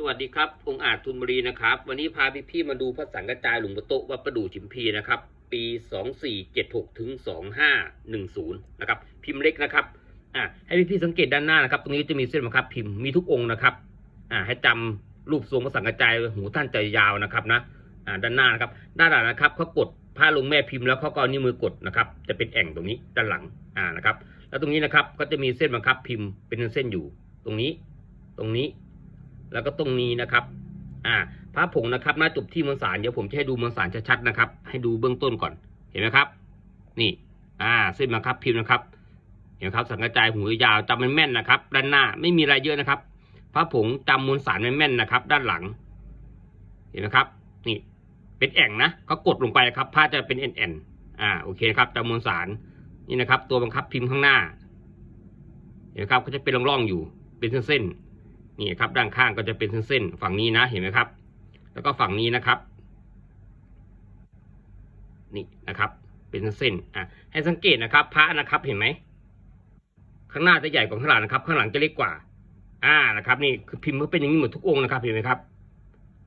สวัสดีครับองอาจทุนบุรีนะครับ วันนี้พาพี่ๆมาดูพระสังกระจายหลวงปู่โตวัดประดู่ฉิมพีนะครับ ปี 2476ถึง2510นะครับ พิมพ์เล็กนะครับอ่าให้พี่ๆสังเกตด้านหน้านะครับ ตรงนี้จะมีเส้นบังคับพิมพ์มีทุกองค์นะครับอ่าให้จำรูปทรงพระสังกระจายหูท่านจะยาวนะครับนะอ่าด้านหน้านะครับ ด้านหลังนะครับเขากดผ้าลงแม่พิมพ์แล้วเขาก็นิ้วมือกดนะครับ จะเป็นแอ่งตรงนี้ด้านหลังอ่านะครับ แล้วตรงนี้นะครับก็จะมีเส้นบังคับพิมพ์เป็นเส้นอยู่ ตรงนี้ ตรงนี้ แล้วก็ตรงนี้นะครับ อ่าพระผงนะครับหน้าจบที่มวลสารเดี๋ยวผมจะให้ดูมวลสารชัดๆนะครับ ให้ดูเบื้องต้นก่อนเห็นไหมครับ นี่ อ่าเส้นบังคับพิมพ์นะครับเห็นไหมครับ สังกระจายหูยาวจำมันแม่นนะครับ ด้านหน้าไม่มีอะไรเยอะนะครับพระผงจำมวลสารแม่นๆนะครับ ด้านหลัง เห็นไหมครับ นี่ เป็นแอ่งนะเขากดลงไปนะครับผ้าจะเป็นแอ่นๆอ่าโอเคครับจำมวลสารนี่นะครับ ตัวบังคับพิมพ์ข้างหน้าเห็นไหมครับก็จะเป็นร่องๆอยู่เป็นเส้นๆ นี่ครับด้านข้างก็จะเป็นเส้นๆฝั่งนี้นะเห็นไหมครับ แล้วก็ฝั่งนี้นะครับ นี่นะครับ เป็นเส้นๆอะให้สังเกตนะครับ พระนะครับเห็นไหมข้างหน้าจะใหญ่กว่าข้างหลังนะครับ ข้างหลังจะเล็กกว่า อ่านะครับ นี่คือพิมพ์มันเป็นอย่างนี้หมดทุกองค์นะครับเห็นไหมครับ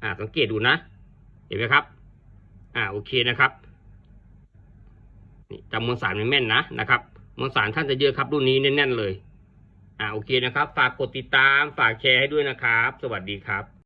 อ่า สังเกตดูนะเห็นไหมครับ อ่าโอเคนะครับนี่จำมวลสารแม่นๆนะนะครับมวลสารท่านจะเยอะครับรุ่นนี้แน่นๆเลย อ่าโอเคนะครับ ฝากกดติดตาม ฝากแชร์ให้ด้วยนะครับ สวัสดีครับ